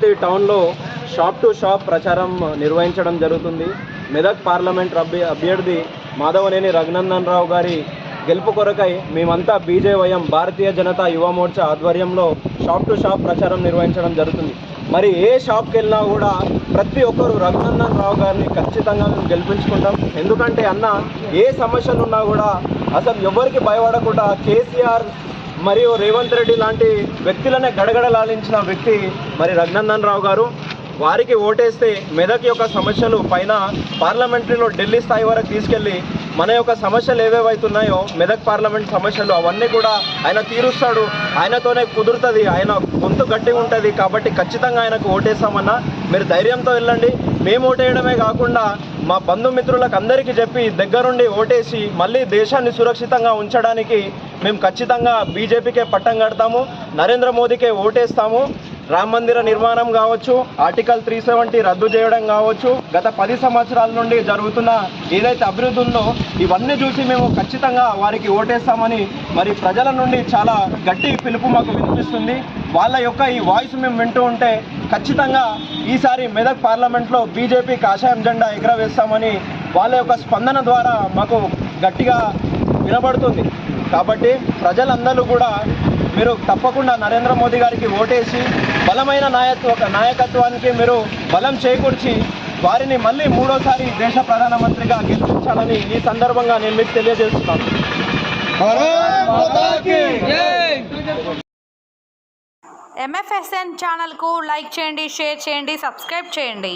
ప్రతి టౌన్లో shop to shop ప్రచారం నిర్వహించడం జరుగుతుంది. మెదక్ పార్లమెంట్ అభ్య అభ్యర్థి మాధవనేని రఘునందన్ రావు గారి గెలుపు కొరకై మేమంతా బీజేవైఎం భారతీయ జనతా యువ మోర్చా ఆధ్వర్యంలో షాప్ టు షాప్ ప్రచారం నిర్వహించడం జరుగుతుంది. మరి ఏ షాప్కి వెళ్ళినా కూడా ప్రతి ఒక్కరు రఘునందన్ రావు గారిని ఖచ్చితంగా మేము గెలిపించుకుంటాం. ఎందుకంటే అన్న ఏ సమస్యలు ఉన్నా కూడా అసలు ఎవరికి భయపడకుండా కేసీఆర్ మరియు రేవంత్ రెడ్డి లాంటి వ్యక్తులనే గడగడలాలించిన వ్యక్తి మరి రఘునందన్ రావు గారు. వారికి ఓటేస్తే మెదక్ యొక్క సమస్యలు పైన పార్లమెంటరీలో ఢిల్లీ స్థాయి వరకు తీసుకెళ్ళి మన యొక్క సమస్యలు ఏవేవైతున్నాయో మెదక్ పార్లమెంట్ సమస్యలు అవన్నీ కూడా ఆయన తీరుస్తాడు. ఆయనతోనే కుదురుతుంది ఆయన గొంతు గట్టిగా ఉంటుంది కాబట్టి ఖచ్చితంగా ఆయనకు ఓటేస్తామన్నా మీరు ధైర్యంతో వెళ్ళండి. మేము ఓటేయడమే కాకుండా మా బంధుమిత్రులకు అందరికీ చెప్పి దగ్గరుండి ఓటేసి మళ్ళీ దేశాన్ని సురక్షితంగా ఉంచడానికి మేము ఖచ్చితంగా బీజేపీకే పట్టం కడతాము నరేంద్ర మోదీకే ఓటేస్తాము. రామ మందిర నిర్మాణం కావచ్చు ఆర్టికల్ త్రీ సెవెంటీ రద్దు చేయడం కావచ్చు గత పది సంవత్సరాల నుండి జరుగుతున్న ఏదైతే అభివృద్ధి ఉందో ఇవన్నీ చూసి మేము ఖచ్చితంగా వారికి ఓటేస్తామని మరి ప్రజల నుండి చాలా గట్టి పిలుపు మాకు వినిపిస్తుంది. వాళ్ళ యొక్క ఈ వాయిస్ మేము వింటూ ఉంటే ఖచ్చితంగా ఈసారి మెదక్ పార్లమెంట్లో బీజేపీ కాషాయం జెండా ఎగరవేస్తామని వాళ్ళ యొక్క స్పందన ద్వారా మాకు గట్టిగా వినబడుతుంది. కాబట్టి ప్రజలందరూ కూడా మీరు తప్పకుండా నరేంద్ర మోదీ గారికి ఓటేసి బలమైన నాయత్వ నాయకత్వానికి మీరు బలం చేకూర్చి వారిని మళ్ళీ మూడోసారి దేశ ప్రధానమంత్రిగా గెలిపించాలని ఈ సందర్భంగా నేను మీకు తెలియజేస్తున్నాను. ఎంఎఫ్ఎస్ఎన్ ఛానల్కు లైక్ చేయండి షేర్ చేయండి సబ్స్క్రైబ్ చేయండి.